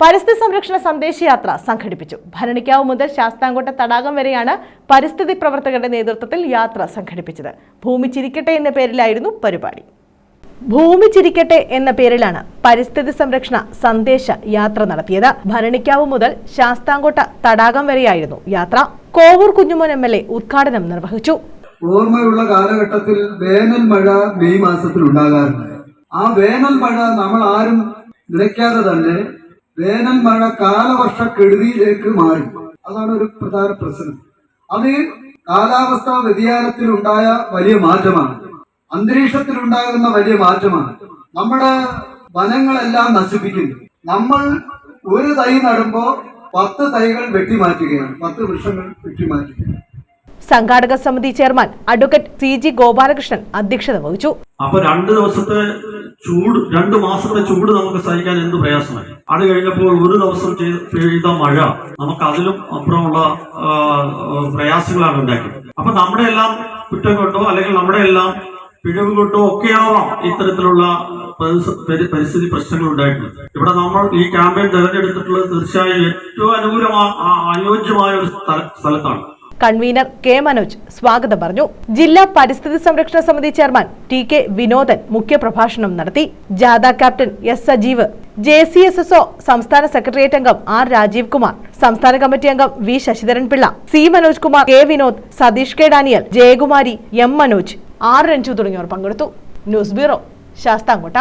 പരിസ്ഥിതി സംരക്ഷണ സന്ദേശയാത്ര സംഘടിപ്പിച്ചു. ഭരണിക്കാവ് മുതൽ ശാസ്താംകോട്ട തടാകം വരെയാണ് പരിസ്ഥിതി പ്രവർത്തകരുടെ നേതൃത്വത്തിൽ യാത്ര സംഘടിപ്പിച്ചത്. ഭൂമി ചിരിക്കട്ടെ എന്ന പേരിലായിരുന്നു പരിപാടി. ഭൂമി ചിരിക്കട്ടെ എന്ന പേരിലാണ് പരിസ്ഥിതി സംരക്ഷണ സന്ദേശ യാത്ര നടത്തിയത്. ഭരണിക്കാവ് മുതൽ ശാസ്താംകോട്ട തടാകം വരെയായിരുന്നു യാത്ര. Kovoor Kunjumon M L A ഉദ്ഘാടനം നിർവഹിച്ചു. ഓർമ്മയുള്ള കാലഘട്ടത്തിൽ വേനൽ മഴ മെയ് മാസത്തിൽ ഉണ്ടാകാറുണ്ട്. ആ വേനൽ മഴ നമ്മൾ ആരും നിലയ്ക്കാതെ തന്നെ വേനൽ മഴ കാലവർഷ കെടുതിയിലേക്ക് മാറി. അതാണ് ഒരു പ്രധാന പ്രശ്നം. അത് കാലാവസ്ഥാ വ്യതിയാനത്തിൽ ഉണ്ടായ വലിയ മാറ്റമാണ്. അന്തരീക്ഷത്തിൽ ഉണ്ടാകുന്ന വലിയ മാറ്റമാണ്. നമ്മുടെ വനങ്ങളെല്ലാം നശിപ്പിക്കുന്നു. നമ്മൾ ഒരു തൈ നടുമ്പോ പത്ത് തൈകൾ വെട്ടിമാറ്റുകയാണ്. പത്ത് വൃക്ഷങ്ങൾ വെട്ടിമാറ്റുകയാണ്. സംഘാടക സമിതി chairman advocate C G Gopalakrishnan അധ്യക്ഷത വഹിച്ചു. അപ്പൊ രണ്ട് ദിവസത്തെ ചൂട് രണ്ട് മാസത്തെ ചൂട് നമുക്ക് സഹിക്കാൻ എന്ത് പ്രയാസമായി അത് കഴിഞ്ഞപ്പോൾ ഒരു ദിവസം പെയ്ത മഴ നമുക്ക് അതിലും അപ്പുറമുള്ള പ്രയാസങ്ങളാണ് ഉണ്ടാക്കിയത്. അപ്പൊ നമ്മുടെ എല്ലാം കുറ്റം കൊണ്ടോ അല്ലെങ്കിൽ നമ്മുടെ എല്ലാം പിഴവ് കൊണ്ടോ ഒക്കെയാവാം ഇത്തരത്തിലുള്ള പരിസ്ഥിതി പ്രശ്നങ്ങൾ ഉണ്ടായിട്ടുണ്ട് ഇവിടെ നമ്മൾ ഈ ക്യാമ്പയിൻ തെരഞ്ഞെടുത്തിട്ടുള്ളത് തീർച്ചയായും ഏറ്റവും അനുകൂലമായ അനുയോജ്യമായ ഒരു സ്ഥല- സ്ഥലത്താണ്. കൺവീനർ കെ മനോജ് സ്വാഗതം പറഞ്ഞു. ജില്ലാ പരിസ്ഥിതി സംരക്ഷണ സമിതി ചെയർമാൻ ടി കെ വിനോദൻ മുഖ്യപ്രഭാഷണം നടത്തി. ജാഥ captain S Sajeev J C S S O സംസ്ഥാന സെക്രട്ടേറിയറ്റ് അംഗം ആർ രാജീവ് കുമാർ സംസ്ഥാന കമ്മിറ്റി അംഗം V Sasidharan Pillai C Manoj Kumar K Vinod Satheesh K Daniel Jayakumari M Manoj R Ranju തുടങ്ങിയവർ പങ്കെടുത്തു. News bureau Sasthamkotta.